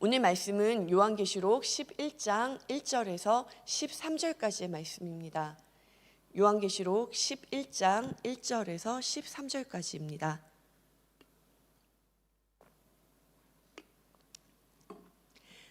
오늘 말씀은 요한계시록 11장 1절에서 13절까지의 말씀입니다. 요한계시록 11장 1절에서 13절까지입니다.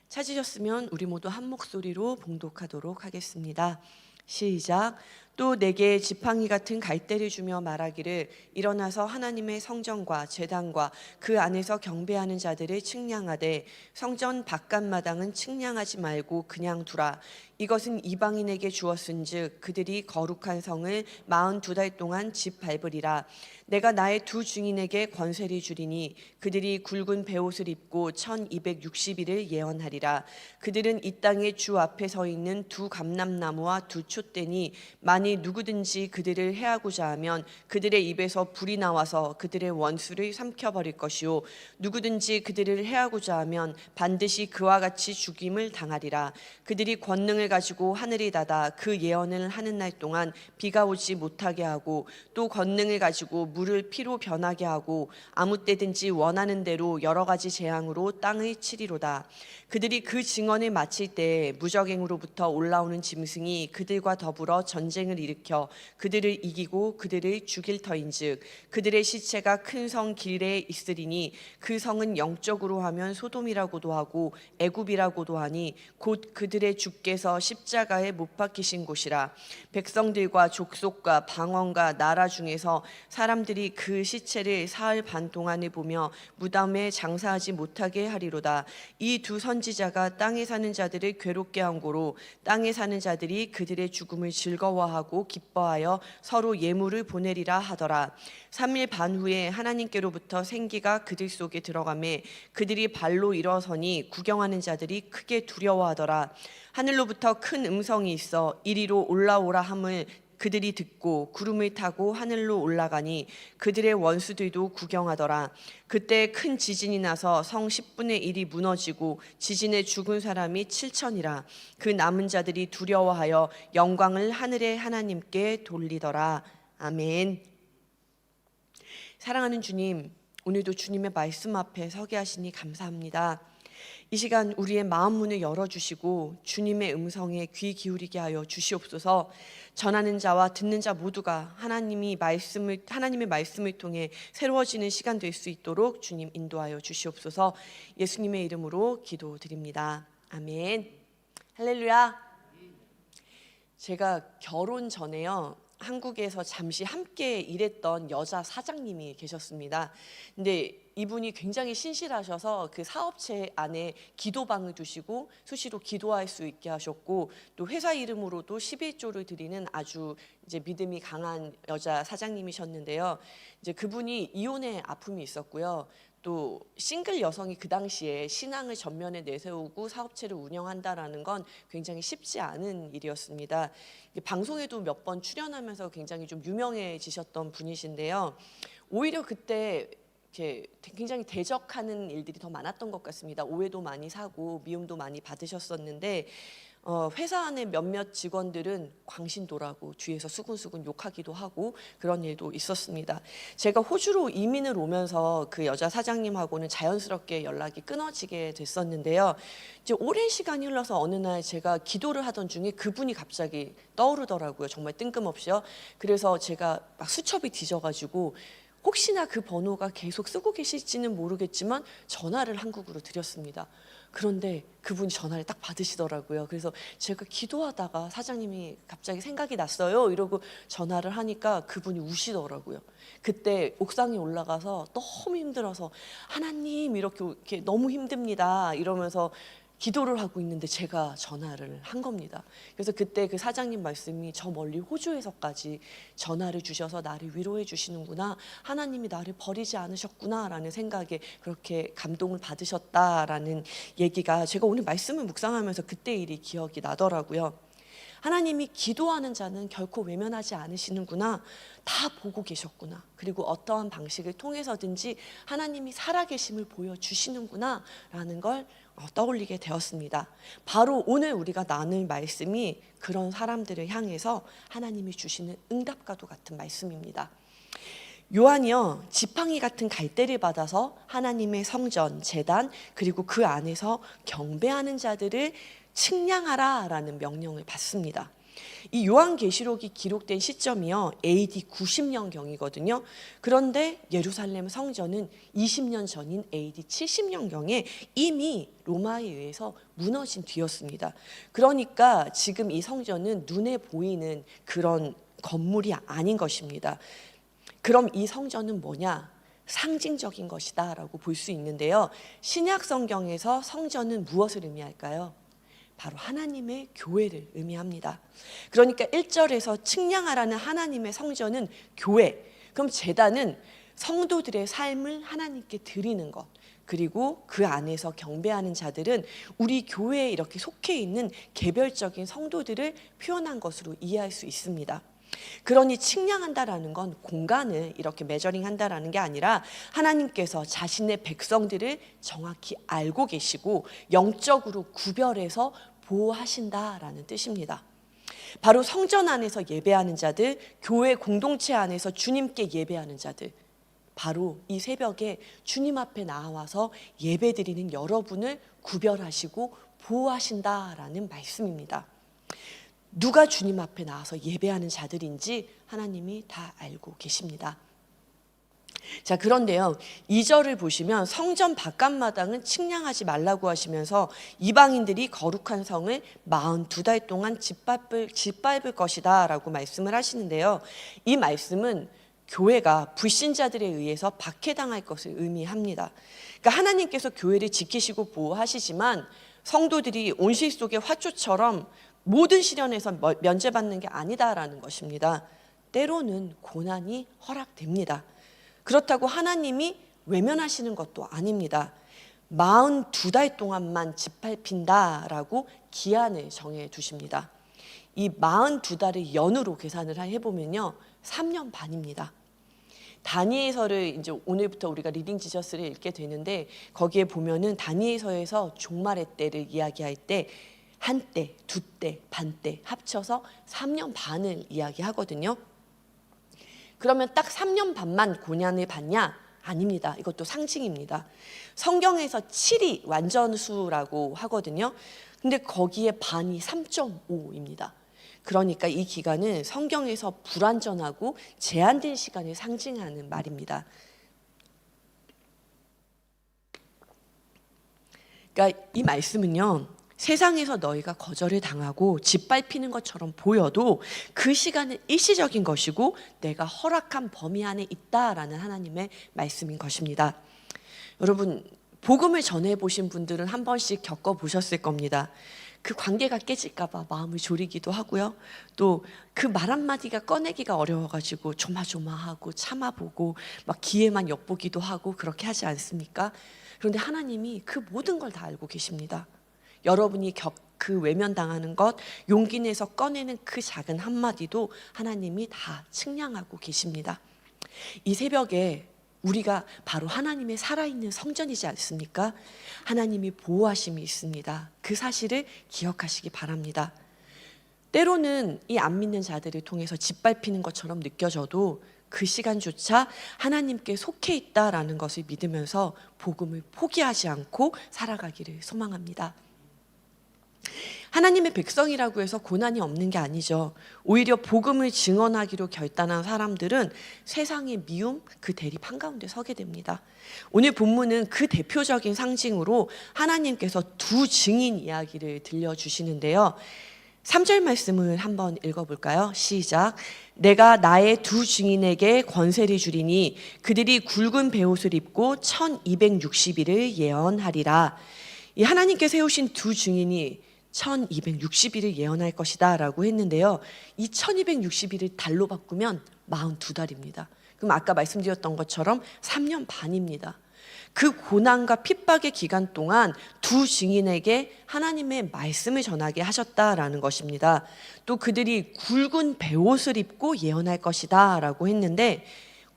찾으셨으면 우리 모두 한 목소리로 봉독하도록 하겠습니다. 시작. 또 내게 지팡이 같은 갈대를 주며 말하기를 일어나서 하나님의 성전과 제단과 그 안에서 경배하는 자들을 측량하되 성전 바깥 마당은 측량하지 말고 그냥 두라. 이것은 이방인에게 주었은즉 그들이 거룩한 성을 마흔 두 달 동안 집 밟으리라. 내가 나의 두 증인에게 권세를 주리니 그들이 굵은 베옷을 입고 1260일을 예언하리라. 그들은 이 땅의 주 앞에 서 있는 두 감람나무와 두 촛대니 만일 누구든지 그들을 해하고자 하면 그들의 입에서 불이 나와서 그들의 원수를 삼켜 버릴 것이요. 누구든지 그들을 해하고자 하면 반드시 그와 같이 죽임을 당하리라. 그들이 권능을 가지고 하늘이 닫아 그 예언을 하는 날 동안 비가 오지 못하게 하고 또 권능을 가지고 물을 피로 변하게 하고 아무 때든지 원하는 대로 여러 가지 재앙으로 땅을 치리로다. 그들이 그 증언을 마칠 때 무적행으로부터 올라오는 짐승이 그들과 더불어 전쟁을 일으켜 그들을 이기고 그들을 죽일 터인즉 그들의 시체가 큰 성 길에 있으리니 그 성은 영적으로 하면 소돔이라고도 하고 애굽이라고도 하니 곧 그들의 주께서 십자가에 못 박히신 곳이라. 백성들과 족속과 방언과 나라 중에서 사람들이 그 시체를 사흘 반 동안을 보며 무덤에 장사하지 못하게 하리로다. 이 두 선지자가 땅에 사는 자들을 괴롭게 한 고로 땅에 사는 자들이 그들의 죽음을 즐거워하고 기뻐하여 서로 예물을 보내리라 하더라. 3일 반 후에 하나님께로부터 생기가 그들 속에 들어가매 그들이 발로 일어서니 구경하는 자들이 크게 두려워하더라. 하늘로부터 큰 음성이 있어 이리로 올라오라 함을 그들이 듣고 구름을 타고 하늘로 올라가니 그들의 원수들도 구경하더라. 그때 큰 지진이 나서 성 10분의 1이 무너지고 지진에 죽은 사람이 7천이라. 그 남은 자들이 두려워하여 영광을 하늘의 하나님께 돌리더라. 아멘. 사랑하는 주님, 오늘도 주님의 말씀 앞에 서게 하시니 감사합니다. 이 시간 우리의 마음 문을 열어주시고 주님의 음성에 귀 기울이게 하여 주시옵소서. 전하는 자와 듣는 자 모두가 하나님이 말씀을 하나님의 말씀을 통해 새로워지는 시간 될 수 있도록 주님 인도하여 주시옵소서. 예수님의 이름으로 기도드립니다. 아멘. 할렐루야. 제가 결혼 전에요. 한국에서 잠시 함께 일했던 여자 사장님이 계셨습니다. 근데 이분이 굉장히 신실하셔서 그 사업체 안에 기도방을 두시고 수시로 기도할 수 있게 하셨고 또 회사 이름으로도 11조를 드리는 아주 이제 믿음이 강한 여자 사장님이셨는데요. 이제 그분이 이혼의 아픔이 있었고요. 또 싱글 여성이 그 당시에 신앙을 전면에 내세우고 사업체를 운영한다라는 건 굉장히 쉽지 않은 일이었습니다. 방송에도 몇 번 출연하면서 굉장히 좀 유명해지셨던 분이신데요. 오히려 그때 이렇게 굉장히 대적하는 일들이 더 많았던 것 같습니다. 오해도 많이 사고 미움도 많이 받으셨었는데 어, 회사 안에 몇몇 직원들은 광신도라고 뒤에서 수군수군 욕하기도 하고 그런 일도 있었습니다. 제가 호주로 이민을 오면서 그 여자 사장님하고는 자연스럽게 연락이 끊어지게 됐었는데요. 이제 오랜 시간이 흘러서 어느 날 제가 기도를 하던 중에 그분이 갑자기 떠오르더라고요. 정말 뜬금없이요. 그래서 제가 막 수첩이 뒤져가지고 혹시나 그 번호가 계속 쓰고 계실지는 모르겠지만 전화를 한국으로 드렸습니다. 그런데 그분이 전화를 딱 받으시더라고요. 그래서 제가 기도하다가 사장님이 갑자기 생각이 났어요. 이러고 전화를 하니까 그분이 우시더라고요. 그때 옥상에 올라가서 너무 힘들어서 하나님 이렇게, 이렇게 너무 힘듭니다. 이러면서 기도를 하고 있는데 제가 전화를 한 겁니다. 그래서 그때 그 사장님 말씀이 저 멀리 호주에서까지 전화를 주셔서 나를 위로해 주시는구나. 하나님이 나를 버리지 않으셨구나라는 생각에 그렇게 감동을 받으셨다라는 얘기가 제가 오늘 말씀을 묵상하면서 그때 일이 기억이 나더라고요. 하나님이 기도하는 자는 결코 외면하지 않으시는구나. 다 보고 계셨구나. 그리고 어떠한 방식을 통해서든지 하나님이 살아계심을 보여주시는구나. 라는 걸 어, 떠올리게 되었습니다. 바로 오늘 우리가 나눌 말씀이 그런 사람들을 향해서 하나님이 주시는 응답과도 같은 말씀입니다. 요한이요 지팡이 같은 갈대를 받아서 하나님의 성전, 제단 그리고 그 안에서 경배하는 자들을 측량하라라는 명령을 받습니다. 이 요한계시록이 기록된 시점이요 AD 90년 경이거든요. 그런데 예루살렘 성전은 20년 전인 AD 70년 경에 이미 로마에 의해서 무너진 뒤였습니다. 그러니까 지금 이 성전은 눈에 보이는 그런 건물이 아닌 것입니다. 그럼 이 성전은 뭐냐? 상징적인 것이다라고 볼 수 있는데요. 신약 성경에서 성전은 무엇을 의미할까요? 바로 하나님의 교회를 의미합니다. 그러니까 1절에서 측량하라는 하나님의 성전은 교회. 그럼 제단은 성도들의 삶을 하나님께 드리는 것. 그리고 그 안에서 경배하는 자들은 우리 교회에 이렇게 속해 있는 개별적인 성도들을 표현한 것으로 이해할 수 있습니다. 그러니 측량한다라는 건 공간을 이렇게 메저링 한다라는 게 아니라 하나님께서 자신의 백성들을 정확히 알고 계시고 영적으로 구별해서 보호하신다라는 뜻입니다. 바로 성전 안에서 예배하는 자들, 교회 공동체 안에서 주님께 예배하는 자들, 바로 이 새벽에 주님 앞에 나와서 예배 드리는 여러분을 구별하시고 보호하신다라는 말씀입니다. 누가 주님 앞에 나와서 예배하는 자들인지 하나님이 다 알고 계십니다. 자, 그런데요. 2절을 보시면 성전 바깥마당은 측량하지 말라고 하시면서 이방인들이 거룩한 성을 42달 동안 짓밟을, 짓밟을 것이다 라고 말씀을 하시는데요. 이 말씀은 교회가 불신자들에 의해서 박해당할 것을 의미합니다. 그러니까 하나님께서 교회를 지키시고 보호하시지만 성도들이 온실 속의 화초처럼 모든 시련에서 면제받는 게 아니다라는 것입니다. 때로는 고난이 허락됩니다. 그렇다고 하나님이 외면하시는 것도 아닙니다. 42달 동안만 짓밟힌다라고 기한을 정해 두십니다. 이 42달을 연으로 계산을 해보면요. 3년 반입니다. 다니엘서를 이제 오늘부터 우리가 리딩 지저스를 읽게 되는데 거기에 보면은 다니엘서에서 종말의 때를 이야기할 때 한 때, 두 때, 반 때 합쳐서 3년 반을 이야기하거든요. 그러면 딱 3년 반만 고난을 받냐? 아닙니다. 이것도 상징입니다. 성경에서 7이 완전수라고 하거든요. 근데 거기에 반이 3.5입니다. 그러니까 이 기간은 성경에서 불완전하고 제한된 시간을 상징하는 말입니다. 그러니까 이 말씀은요. 세상에서 너희가 거절을 당하고 짓밟히는 것처럼 보여도 그 시간은 일시적인 것이고 내가 허락한 범위 안에 있다라는 하나님의 말씀인 것입니다. 여러분 복음을 전해 보신 분들은 한 번씩 겪어 보셨을 겁니다. 그 관계가 깨질까봐 마음을 졸이기도 하고요. 또 그 말 한마디가 꺼내기가 어려워가지고 조마조마하고 참아보고 막 기회만 엿보기도 하고 그렇게 하지 않습니까? 그런데 하나님이 그 모든 걸 다 알고 계십니다. 여러분이 겪, 그 외면당하는 것, 용기 내서 꺼내는 그 작은 한마디도 하나님이 다 측량하고 계십니다. 이 새벽에 우리가 바로 하나님의 살아있는 성전이지 않습니까? 하나님이 보호하심이 있습니다. 그 사실을 기억하시기 바랍니다. 때로는 이 안 믿는 자들을 통해서 짓밟히는 것처럼 느껴져도 그 시간조차 하나님께 속해 있다라는 것을 믿으면서 복음을 포기하지 않고 살아가기를 소망합니다. 하나님의 백성이라고 해서 고난이 없는 게 아니죠. 오히려 복음을 증언하기로 결단한 사람들은 세상의 미움 그 대립 한가운데 서게 됩니다. 오늘 본문은 그 대표적인 상징으로 하나님께서 두 증인 이야기를 들려주시는데요. 3절 말씀을 한번 읽어볼까요? 시작. 내가 나의 두 증인에게 권세를 주리니 그들이 굵은 베옷을 입고 1260일을 예언하리라. 이 하나님께 세우신 두 증인이 1260일을 예언할 것이다 라고 했는데요. 이 1260일을 달로 바꾸면 42달입니다. 그럼 아까 말씀드렸던 것처럼 3년 반입니다. 그 고난과 핍박의 기간 동안 두 증인에게 하나님의 말씀을 전하게 하셨다라는 것입니다. 또 그들이 굵은 베옷을 입고 예언할 것이다 라고 했는데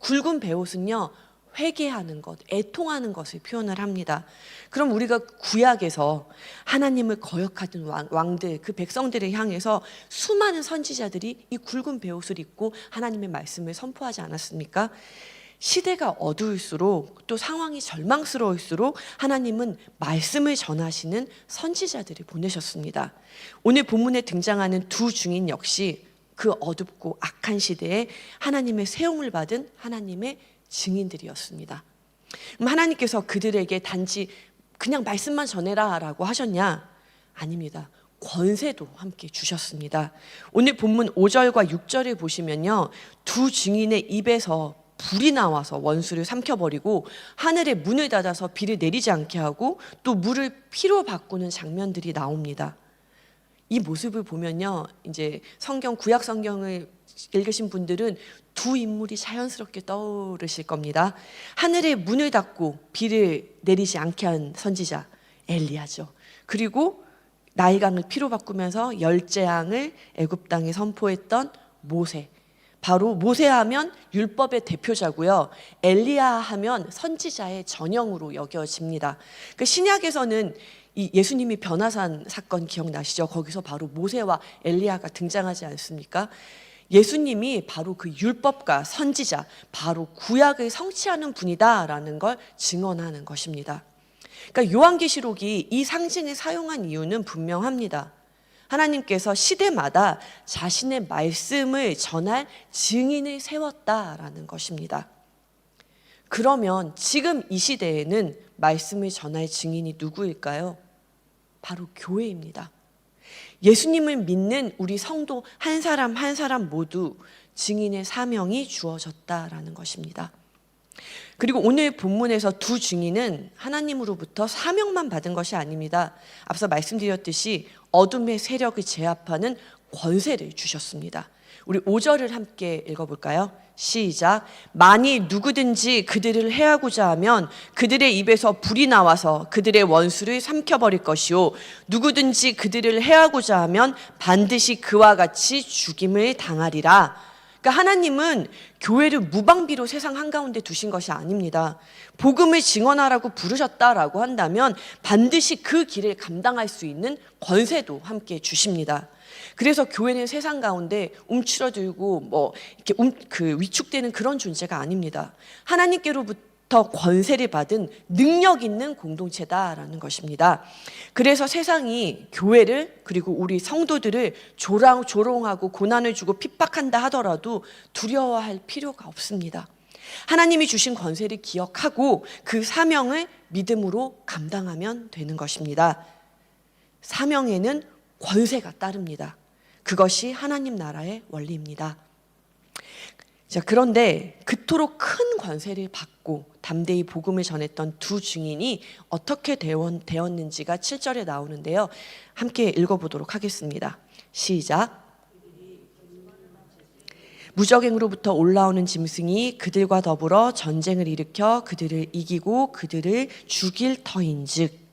굵은 베옷은요 회개하는 것, 애통하는 것을 표현을 합니다. 그럼 우리가 구약에서 하나님을 거역하던 왕, 들그 백성들을 향해서 수많은 선지자들이 이 굵은 베옷을 입고 하나님의 말씀을 선포하지 않았습니까? 시대가 어두울수록 또 상황이 절망스러울수록 하나님은 말씀을 전하시는 선지자들을 보내셨습니다. 오늘 본문에 등장하는 두 증인 역시 그 어둡고 악한 시대에 하나님의 세움을 받은 하나님의 증인들이었습니다. 하나님께서 그들에게 단지 그냥 말씀만 전해라 라고 하셨냐? 아닙니다. 권세도 함께 주셨습니다. 오늘 본문 5절과 6절을 보시면요. 두 증인의 입에서 불이 나와서 원수를 삼켜버리고 하늘의 문을 닫아서 비를 내리지 않게 하고 또 물을 피로 바꾸는 장면들이 나옵니다. 이 모습을 보면요. 이제 성경 구약 성경을 읽으신 분들은 두 인물이 자연스럽게 떠오르실 겁니다. 하늘의 문을 닫고 비를 내리지 않게 한 선지자 엘리야죠. 그리고 나일강을 피로 바꾸면서 열재앙을 애굽 땅에 선포했던 모세. 바로 모세하면 율법의 대표자고요. 엘리야 하면 선지자의 전형으로 여겨집니다. 그 신약에서는 이 예수님이 변화산 사건 기억나시죠? 거기서 바로 모세와 엘리야가 등장하지 않습니까? 예수님이 바로 그 율법과 선지자, 바로 구약을 성취하는 분이다라는 걸 증언하는 것입니다. 그러니까 요한계시록이 이 상징을 사용한 이유는 분명합니다. 하나님께서 시대마다 자신의 말씀을 전할 증인을 세웠다라는 것입니다. 그러면 지금 이 시대에는 말씀을 전할 증인이 누구일까요? 바로 교회입니다. 예수님을 믿는 우리 성도 한 사람 한 사람 모두 증인의 사명이 주어졌다라는 것입니다. 그리고 오늘 본문에서 두 증인은 하나님으로부터 사명만 받은 것이 아닙니다. 앞서 말씀드렸듯이 어둠의 세력을 제압하는 권세를 주셨습니다. 우리 5절을 함께 읽어볼까요? 시작. 만일 누구든지 그들을 해하고자 하면 그들의 입에서 불이 나와서 그들의 원수를 삼켜버릴 것이요. 누구든지 그들을 해하고자 하면 반드시 그와 같이 죽임을 당하리라. 그러니까 하나님은 교회를 무방비로 세상 한가운데 두신 것이 아닙니다. 복음을 증언하라고 부르셨다라고 한다면 반드시 그 길을 감당할 수 있는 권세도 함께 주십니다. 그래서 교회는 세상 가운데 움츠러들고 뭐 이렇게 움, 그 위축되는 그런 존재가 아닙니다. 하나님께로부터 권세를 받은 능력 있는 공동체다라는 것입니다. 그래서 세상이 교회를 그리고 우리 성도들을 조랑, 조롱하고 고난을 주고 핍박한다 하더라도 두려워할 필요가 없습니다. 하나님이 주신 권세를 기억하고 그 사명을 믿음으로 감당하면 되는 것입니다. 사명에는 권세가 따릅니다. 그것이 하나님 나라의 원리입니다. 자, 그런데 그토록 큰 권세를 받고 담대히 복음을 전했던 두 증인이 어떻게 되었는지가 7절에 나오는데요. 함께 읽어보도록 하겠습니다. 시작. 무적행으로부터 올라오는 짐승이 그들과 더불어 전쟁을 일으켜 그들을 이기고 그들을 죽일 터인즉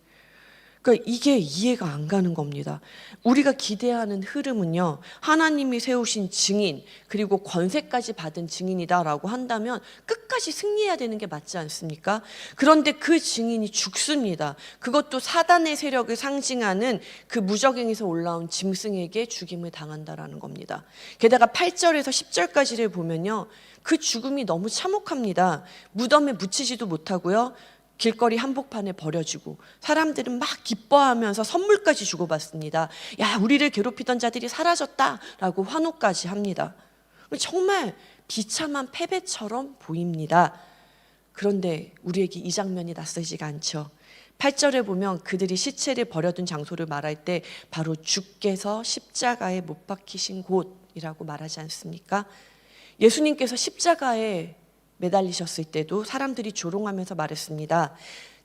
그러니까 이게 이해가 안 가는 겁니다. 우리가 기대하는 흐름은요, 하나님이 세우신 증인, 그리고 권세까지 받은 증인이다라고 한다면 끝까지 승리해야 되는 게 맞지 않습니까? 그런데 그 증인이 죽습니다. 그것도 사단의 세력을 상징하는 그 무적행에서 올라온 짐승에게 죽임을 당한다라는 겁니다. 게다가 8절에서 10절까지를 보면요, 그 죽음이 너무 참혹합니다. 무덤에 묻히지도 못하고요. 길거리 한복판에 버려지고 사람들은 막 기뻐하면서 선물까지 주고받습니다. 야, 우리를 괴롭히던 자들이 사라졌다라고 환호까지 합니다. 정말 비참한 패배처럼 보입니다. 그런데 우리에게 이 장면이 낯설지가 않죠. 8절에 보면 그들이 시체를 버려둔 장소를 말할 때 바로 주께서 십자가에 못 박히신 곳이라고 말하지 않습니까? 예수님께서 십자가에 매달리셨을 때도 사람들이 조롱하면서 말했습니다.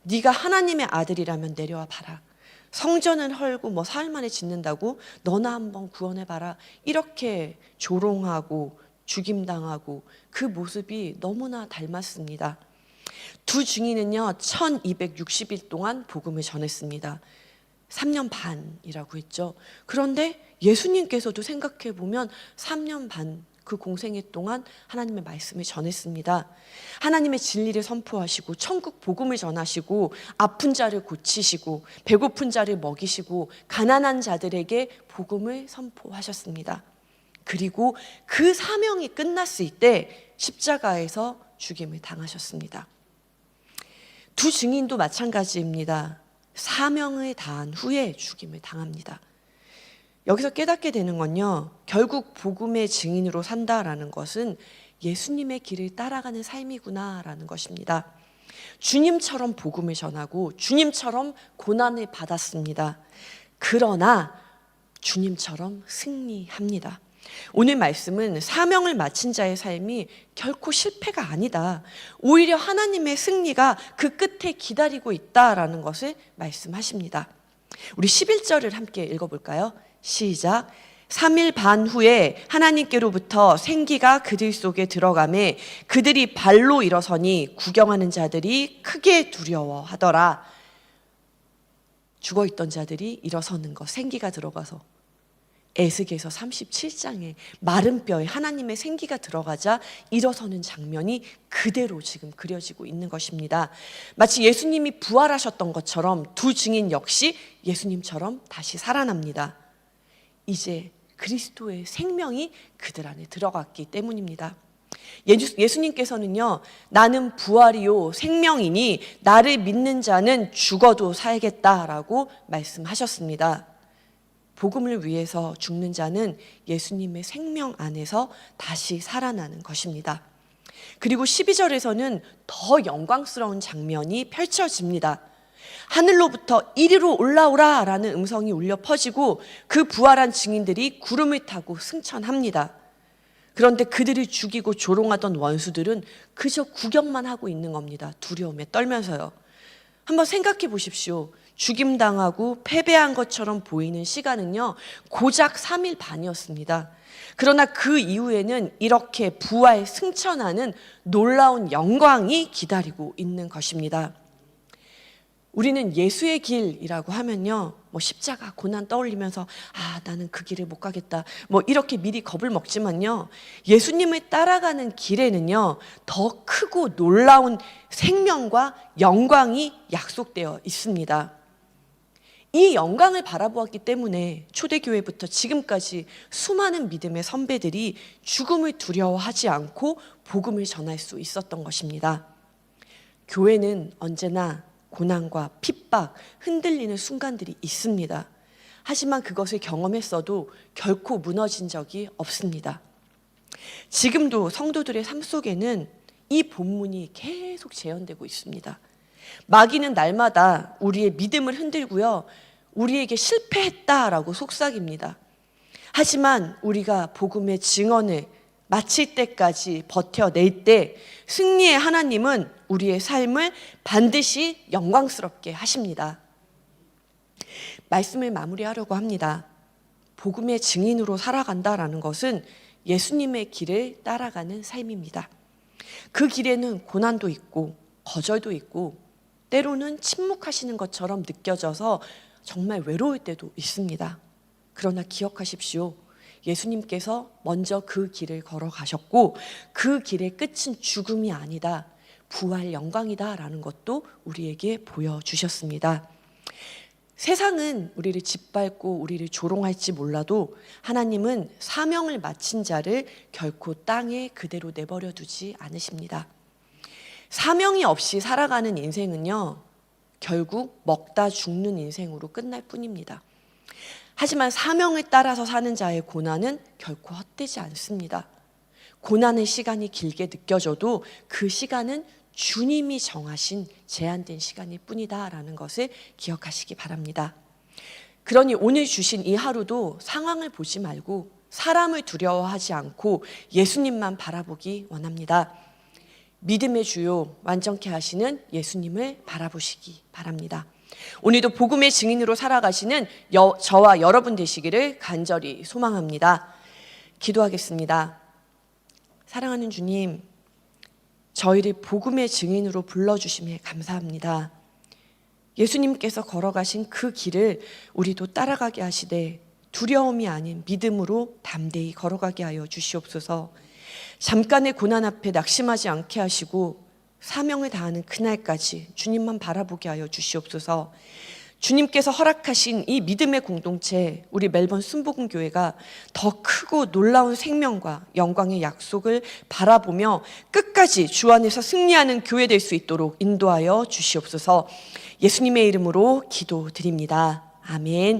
네가 하나님의 아들이라면 내려와 봐라. 성전은 헐고 뭐 사흘 만에 짓는다고 너나 한번 구원해 봐라. 이렇게 조롱하고 죽임당하고 그 모습이 너무나 닮았습니다. 두 증인은요, 1260일 동안 복음을 전했습니다. 3년 반이라고 했죠. 그런데 예수님께서도 생각해 보면 3년 반 그 공생애 동안 하나님의 말씀을 전했습니다. 하나님의 진리를 선포하시고 천국 복음을 전하시고 아픈 자를 고치시고 배고픈 자를 먹이시고 가난한 자들에게 복음을 선포하셨습니다. 그리고 그 사명이 끝났을 때 십자가에서 죽임을 당하셨습니다. 두 증인도 마찬가지입니다. 사명을 다한 후에 죽임을 당합니다. 여기서 깨닫게 되는 건요. 결국 복음의 증인으로 산다라는 것은 예수님의 길을 따라가는 삶이구나라는 것입니다. 주님처럼 복음을 전하고 주님처럼 고난을 받았습니다. 그러나 주님처럼 승리합니다. 오늘 말씀은 사명을 마친 자의 삶이 결코 실패가 아니다. 오히려 하나님의 승리가 그 끝에 기다리고 있다라는 것을 말씀하십니다. 우리 11절을 함께 읽어볼까요? 시작. 3일 반 후에 하나님께로부터 생기가 그들 속에 들어가매 그들이 발로 일어서니 구경하는 자들이 크게 두려워하더라. 죽어 있던 자들이 일어서는 것, 생기가 들어가서 에스겔서 37장에 마른 뼈에 하나님의 생기가 들어가자 일어서는 장면이 그대로 지금 그려지고 있는 것입니다. 마치 예수님이 부활하셨던 것처럼 두 증인 역시 예수님처럼 다시 살아납니다. 이제 그리스도의 생명이 그들 안에 들어갔기 때문입니다. 예수, 예수 님께서는요, 나는 부활이요, 생명이니 나를 믿는 자는 죽어도 살겠다라고 말씀하셨습니다. 복음을 위해서 죽는 자는 예수님의 생명 안에서 다시 살아나는 것입니다. 그리고 12절에서는 더 영광스러운 장면이 펼쳐집니다. 하늘로부터 이리로 올라오라 라는 음성이 울려 퍼지고 그 부활한 증인들이 구름을 타고 승천합니다. 그런데 그들을 죽이고 조롱하던 원수들은 그저 구경만 하고 있는 겁니다. 두려움에 떨면서요. 한번 생각해 보십시오. 죽임당하고 패배한 것처럼 보이는 시간은요, 고작 3일 반이었습니다. 그러나 그 이후에는 이렇게 부활 승천하는 놀라운 영광이 기다리고 있는 것입니다. 우리는 예수의 길이라고 하면요. 뭐 십자가 고난 떠올리면서 아, 나는 그 길을 못 가겠다. 뭐 이렇게 미리 겁을 먹지만요. 예수님을 따라가는 길에는요. 더 크고 놀라운 생명과 영광이 약속되어 있습니다. 이 영광을 바라보았기 때문에 초대교회부터 지금까지 수많은 믿음의 선배들이 죽음을 두려워하지 않고 복음을 전할 수 있었던 것입니다. 교회는 언제나 고난과 핍박, 흔들리는 순간들이 있습니다. 하지만 그것을 경험했어도 결코 무너진 적이 없습니다. 지금도 성도들의 삶 속에는 이 본문이 계속 재현되고 있습니다. 마귀는 날마다 우리의 믿음을 흔들고요. 우리에게 실패했다라고 속삭입니다. 하지만 우리가 복음의 증언을 마칠 때까지 버텨낼 때 승리의 하나님은 우리의 삶을 반드시 영광스럽게 하십니다. 말씀을 마무리하려고 합니다. 복음의 증인으로 살아간다라는 것은 예수님의 길을 따라가는 삶입니다. 그 길에는 고난도 있고 거절도 있고 때로는 침묵하시는 것처럼 느껴져서 정말 외로울 때도 있습니다. 그러나 기억하십시오. 예수님께서 먼저 그 길을 걸어가셨고 그 길의 끝은 죽음이 아니다. 부활 영광이다라는 것도 우리에게 보여주셨습니다. 세상은 우리를 짓밟고 우리를 조롱할지 몰라도 하나님은 사명을 마친 자를 결코 땅에 그대로 내버려 두지 않으십니다. 사명이 없이 살아가는 인생은요, 결국 먹다 죽는 인생으로 끝날 뿐입니다. 하지만 사명을 따라서 사는 자의 고난은 결코 헛되지 않습니다. 고난의 시간이 길게 느껴져도 그 시간은 주님이 정하신 제한된 시간일 뿐이다라는 것을 기억하시기 바랍니다. 그러니 오늘 주신 이 하루도 상황을 보지 말고 사람을 두려워하지 않고 예수님만 바라보기 원합니다. 믿음의 주요 완전케 하시는 예수님을 바라보시기 바랍니다. 오늘도 복음의 증인으로 살아가시는 여, 저와 여러분 되시기를 간절히 소망합니다. 기도하겠습니다. 사랑하는 주님, 저희를 복음의 증인으로 불러주심에 감사합니다. 예수님께서 걸어가신 그 길을 우리도 따라가게 하시되 두려움이 아닌 믿음으로 담대히 걸어가게 하여 주시옵소서. 잠깐의 고난 앞에 낙심하지 않게 하시고 사명을 다하는 그날까지 주님만 바라보게 하여 주시옵소서. 주님께서 허락하신 이 믿음의 공동체, 우리 멜번 순복음 교회가 더 크고 놀라운 생명과 영광의 약속을 바라보며 끝까지 주 안에서 승리하는 교회 될 수 있도록 인도하여 주시옵소서. 예수님의 이름으로 기도드립니다. 아멘.